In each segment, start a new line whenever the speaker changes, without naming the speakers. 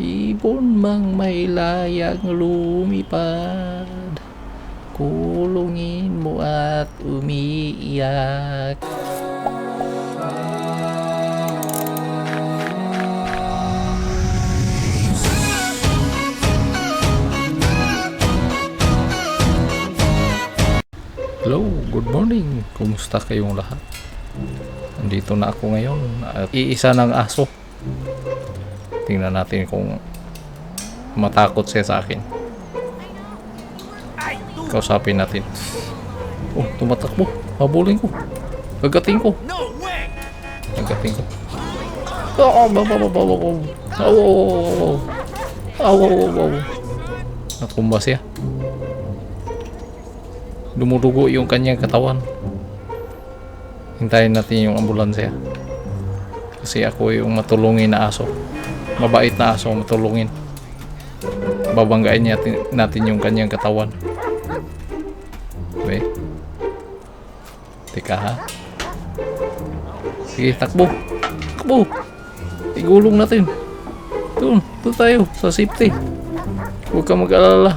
Ibon mang may layang lumipad Kulungin mo at umiiyak Hello, good morning. Kumusta kayong lahat? Nandito na ako ngayon at iisa ng aso. Tingnan natin kung matakot siya sa akin. Kausapin natin. Oh, tumatakbo. Habulin ko. Gagating ko. Gagating ko. Oh, baw. Aw, aw, aw, aw. Aw, aw, aw, aw. Natumba siya. Dumudugo yung kanyang katawan. Hintayin natin yung ambulansya. Kasi ako yung matulungin na aso. Mabait na aso, matulungin. Babanggain natin, natin yung kanyang katawan. Okay? Teka ha. Sige, takbo. Takbo. Igulong natin. Doon, doon tayo sa safety. Huwag kang mag-alala.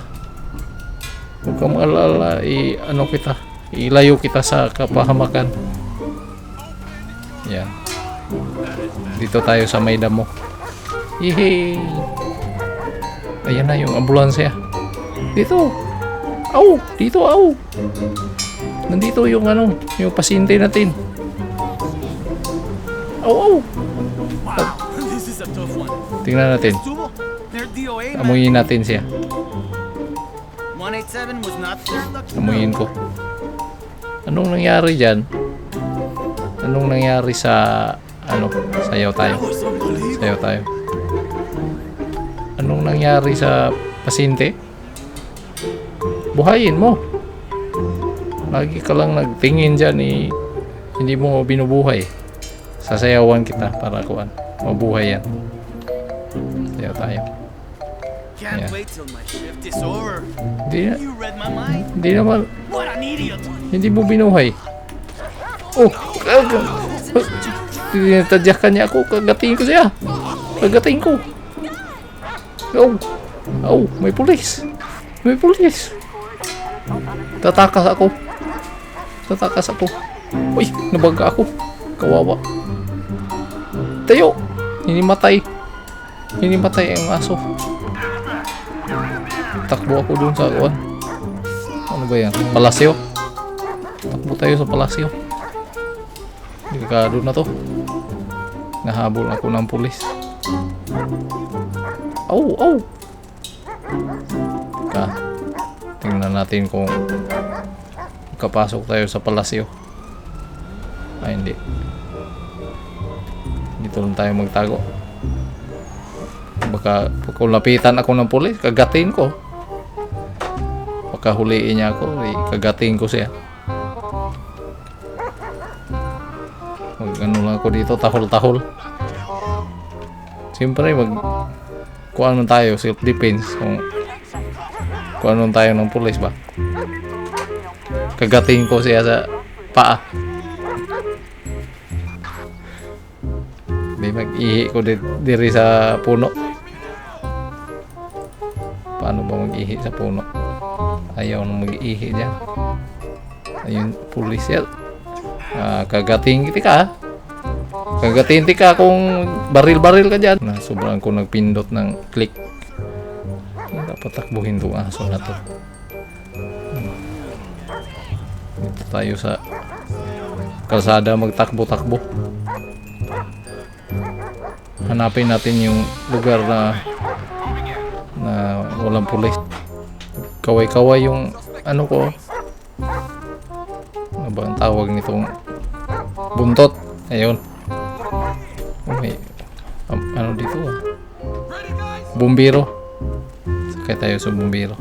Huwag kang mag-alala. I, ano kita. Ilayo kita sa kapahamakan. Dito tayo sa may damo. Yehey! Ayan na yung ambulansya. Dito! Aw! Dito, aw! Nandito yung ano, yung pasyente natin. Aw, aw!
Wow, this is a tough one.
Tingnan natin. Amuyin natin siya.
187 was not their lucky
Amuyin ko. Anong nangyari dyan? Anong nangyari sa ano? Sayaw tayo. Sayaw tayo. Anong nangyari sa pasyente? Buhayin mo. Lagi ka lang nagtingin dyan eh. Hindi mo binubuhay. Sasayawan kita para kuan. Mabuhay yan. Sayaw tayo.
Can't
Yeah.
wait till my shift is over.
Hindi, na- hindi naman, hindi mo binuhay. Oh! Tinatadyakan niya ako. Kagating ko siya. Kagating ko. Oh! Oh! May pulis. May pulis. Tatakas ako. Tatakas ako. Uy! Nabaga ako. Kawawa. Tayo! Hinimatay. Hinimatay ang aso. Takbo ako dun sa kuwan. Ano ba yan? Palasyo? Takbo tayo sa palasyo. Delikado na to. Nahabol ako ng pulis. Au, au! Ka. Tingnan natin kung kapasok tayo sa palasyo. Ay, hindi. Dito lang tayo magtago. Baka kung lapitan ako ng pulis, kagatin ko. Baka huliin niya ako, eh, kagatin ko siya. Mag ano lang ako dito, tahol-tahol. Siyempre, mag kung ano tayo, self-defense. Kung, kung ano tayo ng pulis ba. Kagatin ko siya sa paa. Di mag-ihi ko di, diri sa puno. Paano ba mag-ihi sa puno? Ayaw nang mag-ihi dyan. Ayun, pulis yan. Ah, kagating ka. Kagating ka kung baril-baril ka dyan. Na, sobrang ko nagpindot ng click. Dapat takbuhin tong aso na to. Dito tayo sa kalsada magtakbo-takbo. Hanapin natin yung lugar na na walang pulis. Kaway-kaway yung ano ko. Ano ba ang tawag nitong buntot? Ayun. Oh, am- ano dito ah. Bumbiro. Sakay tayo sa bumbiro.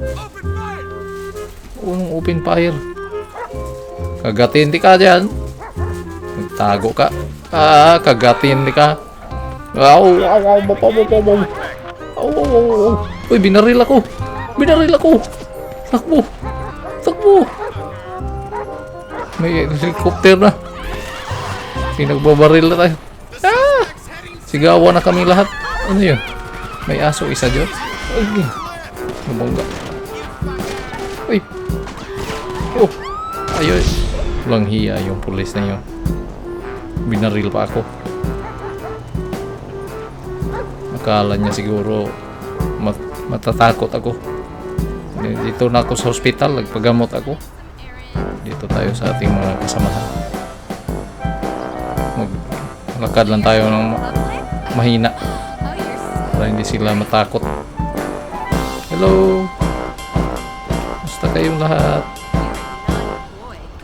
Unong open fire. Kagatin di ka dyan. Nagtago ka. Ah, kagatin di ka. Aw, aw, aw, baw, baw. Aw, aw, aw, aw. Uy, binaril ako. Binaril ako. Takbo. Takbo. May helicopter na. Pinagbabaril na tayo. Ah! Sigawan na kami lahat. Ano yun? May aso isa dyan. Ay, nabangga. Uy. Oh. Ayun. Walang hiya yung pulis na yun. Binaril pa ako. Akala niya siguro mat matatakot ako. Dito na ako sa hospital, nagpagamot ako. Dito tayo sa ating mga kasamahan. Maglakad lang tayo ng ma- mahina para hindi sila matakot. Hello! Basta kayong lahat?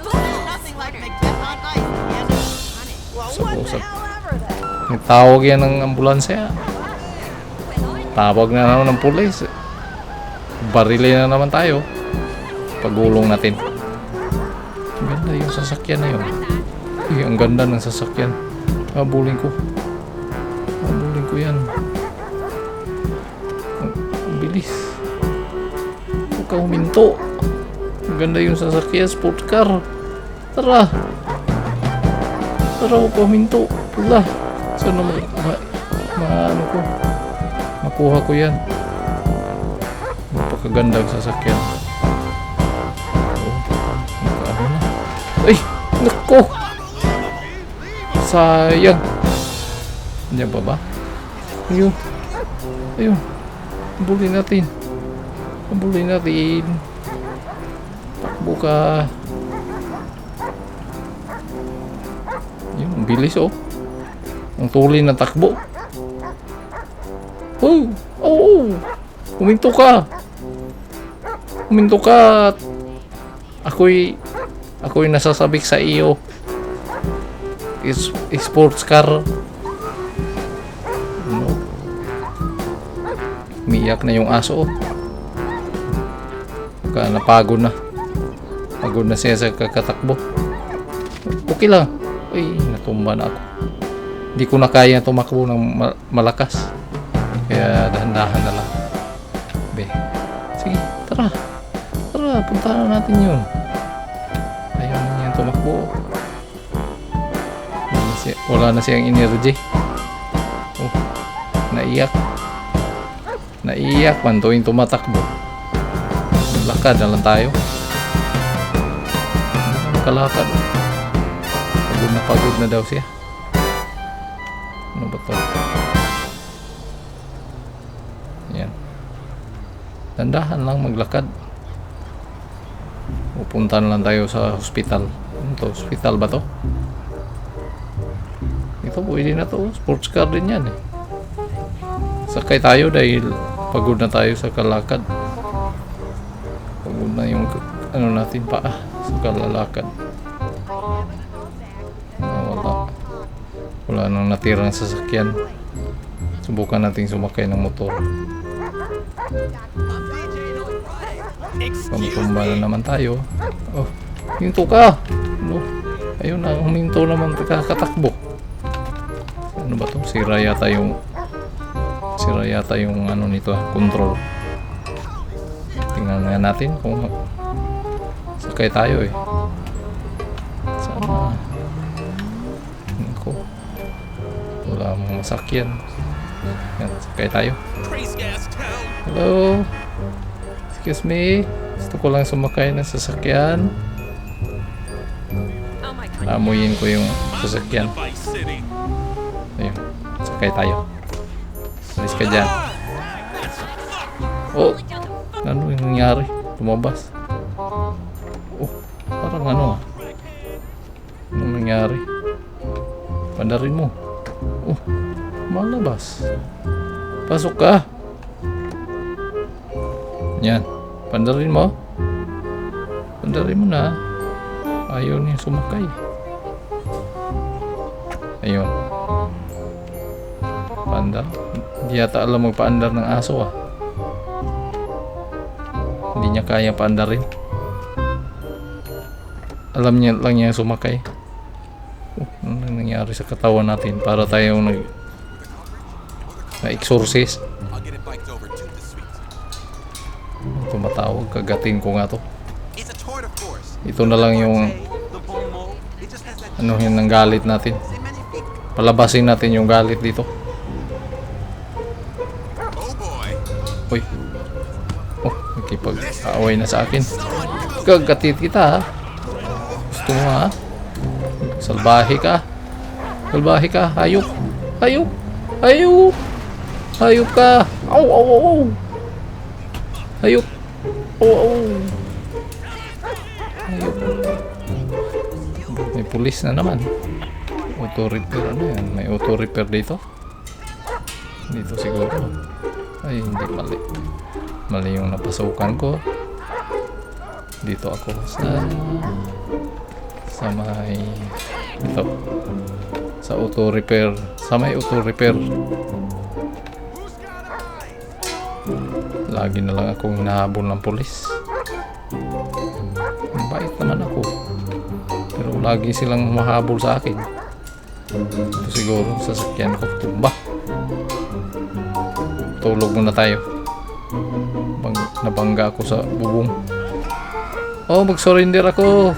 Nothing like McDuck on ice, Amanda. Well,
Sa
what the
usap.
hell ever that?
Nagtawag yan ng ambulansya. Tawag na naman ng pulis. Barili na naman tayo. Pagulong natin. Ganda yung sasakyan na yun. Uy, ang ganda ng sasakyan. Habulin ko. Habulin ko yan. Ang bilis. Huwag ka huminto. Ang ganda yung sasakyan. Sport car. Tara. Tara, huwag ka huminto. Pula. Sana ma, ma, ma- ano ko. Makuha ko yan. Napakaganda ang sasakyan. Oh, nakaano na. Ay! Nako! Sayang. Diyan pa ba? Ayun. Ayun. Habulin natin. Habulin natin. Takbo ka. Yun, ang bilis oh. Ang tuloy na takbo. Oh! Oo! Oh, Huminto ka! Huminto ka! Ako'y... Ako'y nasasabik sa iyo. Is, sports car. Ano? Umiyak na yung aso. oh. Baka napagod na. Pagod na siya sa kakatakbo. Okay lang. Uy, natumba na ako. Hindi ko na kaya tumakbo ng ma- malakas. Kaya dahan-dahan na lang. Be. Sige, tara. Tara, puntahan na natin yun. Ayaw na niyan tumakbo. Wala na, siyang energy. Oh, naiyak. Naiyak man tuwing tumatakbo. Lakad na lang tayo. Makalakad. Pagod na pagod na daw siya. Ano ba to? Yan. Dandahan lang maglakad. Pupunta na lang tayo sa hospital. Ano to? Hospital ba to? Ito pwede na to. Sports car din yan eh. Sakay tayo dahil pagod na tayo sa kalakad. Pagod na yung ano natin paa sa kalalakad. Ah, wala. Wala nang natirang sasakyan. Subukan nating sumakay ng motor. Pamtumba na naman tayo. Oh, hinto ka! Ano? Ayun na, huminto naman kakatakbo. Ano ba to? Sira yata yung sira yata yung ano nito, control. Tingnan nga natin kung sakay tayo eh. Sana Ako. Wala mong masakyan. Yan, sakay tayo. Hello? Excuse me? Gusto ko lang sumakay ng sasakyan. Amuyin ko yung sasakyan. Sakay tayo. Alis ka dyan. Oh! Ano yung nangyari? Lumabas. Oh, parang ano ah. Anong nangyari? Pandarin mo. Oh, malabas. Pasok ka. Yan. Pandarin mo. Pandarin mo na. Ayaw niya sumakay. Ayun. Paandar. Hindi yata alam magpaandar ng aso ah. Hindi niya kaya paandarin. Alam niya lang niya sumakay. Oh, ano nang nangyari sa katawan natin para tayong nag na-exorcist. Tumatawag, kagatin ko nga to. Ito na lang yung ano yun ng galit natin. Palabasin natin yung galit dito. Uy. Oh, nakipag-away na sa akin. Kagatit kita ha. Gusto mo ha? Salbahe ka. Salbahe ka. Hayop. Hayop. Hayop. Hayop ka. Au, au, au, au. Hayop. Au, au. Hayop. May pulis na naman. Auto repair ano yan? May auto repair dito? Dito siguro. Ay, hindi mali. Mali yung napasukan ko. Dito ako sa sa may ito sa auto repair. Sa may auto repair. Lagi na lang akong hinahabol ng pulis bait naman ako. Pero lagi silang mahabol sa akin. Ito siguro sasakyan ko. Tumba tulog muna tayo Bang, nabangga ako sa bubong oh mag-surrender ako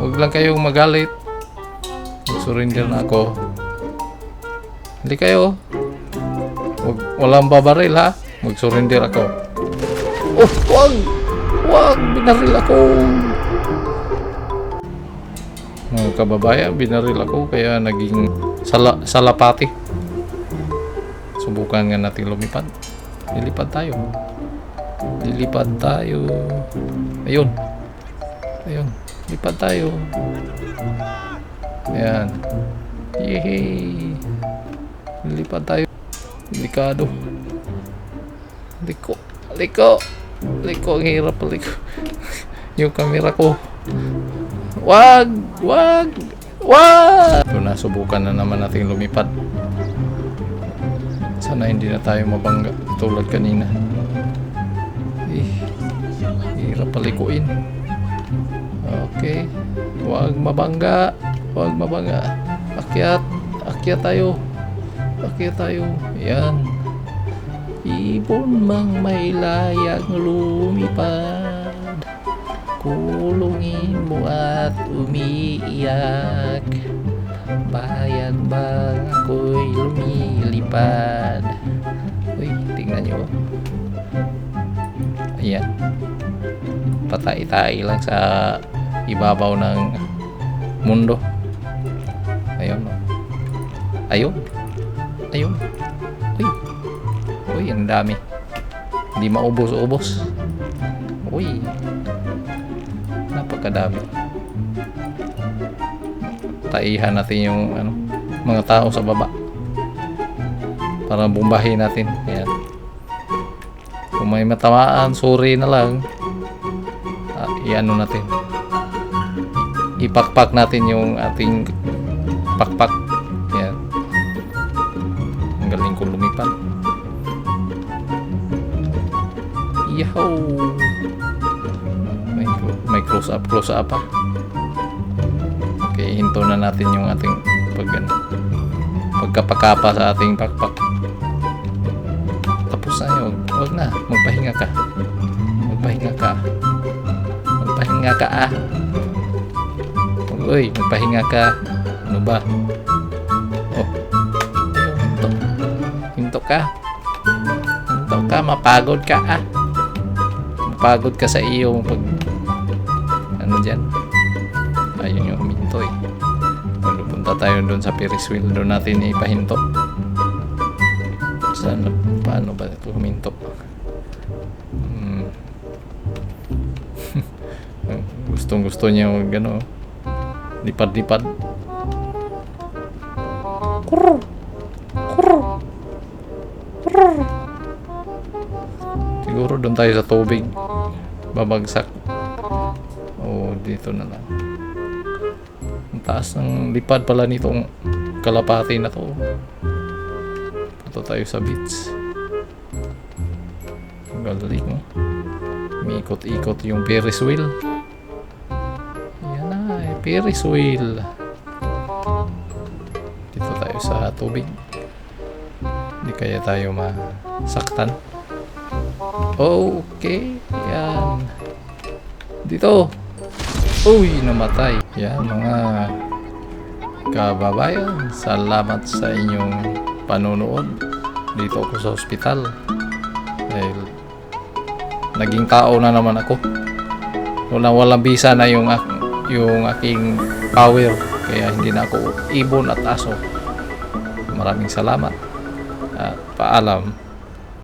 huwag lang kayong magalit mag-surrender na ako hindi kayo Wag, walang babaril ha. Mag-surrender ako. Oh, wag! Wag! Binaril ako! Mga kababayan, binaril ako kaya naging sala, salapati. Subukan nga natin lumipad. Lilipad tayo. Lilipad tayo. Ayun. Ayun. Lipad tayo. Ayan. Yehey! Lilipad tayo. Delikado. Liko. Liko. Liko. Ang hirap. Liko. yung camera ko. Wag! Wag! Wag! Ito subukan na naman natin lumipad. Sana hindi na tayo mabangga tulad kanina. Eh, hirap palikuin. Okay. Wag mabangga. Wag mabangga. Akyat. Akyat tayo. Akyat tayo. Yan. Ibon mang may layang lumipad Kulungin mo at umiiyak Bayan bang ako'y lumilipad Uy, tingnan nyo Ayan Patay-tay lang sa ibabaw ng mundo Ayun. Ayun Ayun Uy Uy, ang dami. Hindi maubos-ubos. Uy. Napakadami. Taihan natin yung ano, mga tao sa baba. Para bumbahin natin. Ayan. Kung may matamaan, sorry na lang. Ah, iano natin. Ipakpak natin yung ating pakpak. Ayan. Ang galing ko lumipad. Yahoo! May, may close up, close up pa. Okay, hinto na natin yung ating pag, ano, pagkapakapa sa ating pakpak. Tapos na yun. Huwag na. Magpahinga ka. Magpahinga ka. Magpahinga ka ah. Uy, magpahinga ka. Ano ba? Oh. Hinto. Hinto ka. Hinto ka. Mapagod ka ah pagod ka sa iyo pag ano dyan ayun yung huminto eh punta tayo doon sa Ferris wheel doon natin ipahinto saan paano ba ito huminto hmm. gustong gusto niya mag ano lipad lipad Kurr. Kurr. Kurr. Siguro doon tayo sa tubig. Babagsak. O dito na lang. Taas ng lipad pala nitong kalapati na to. Punta tayo sa beach. Galing mo. Umikot-ikot yung Ferris wheel. Yan na, eh, Ferris wheel. Dito tayo sa tubig. Hindi kaya tayo masaktan. Okay. Yan. Dito. Uy, namatay. Yan, mga kababayan. Salamat sa inyong panonood. Dito ako sa ospital. Dahil naging tao na naman ako. Walang walang bisa na yung yung aking power kaya hindi na ako ibon at aso. Maraming salamat at paalam.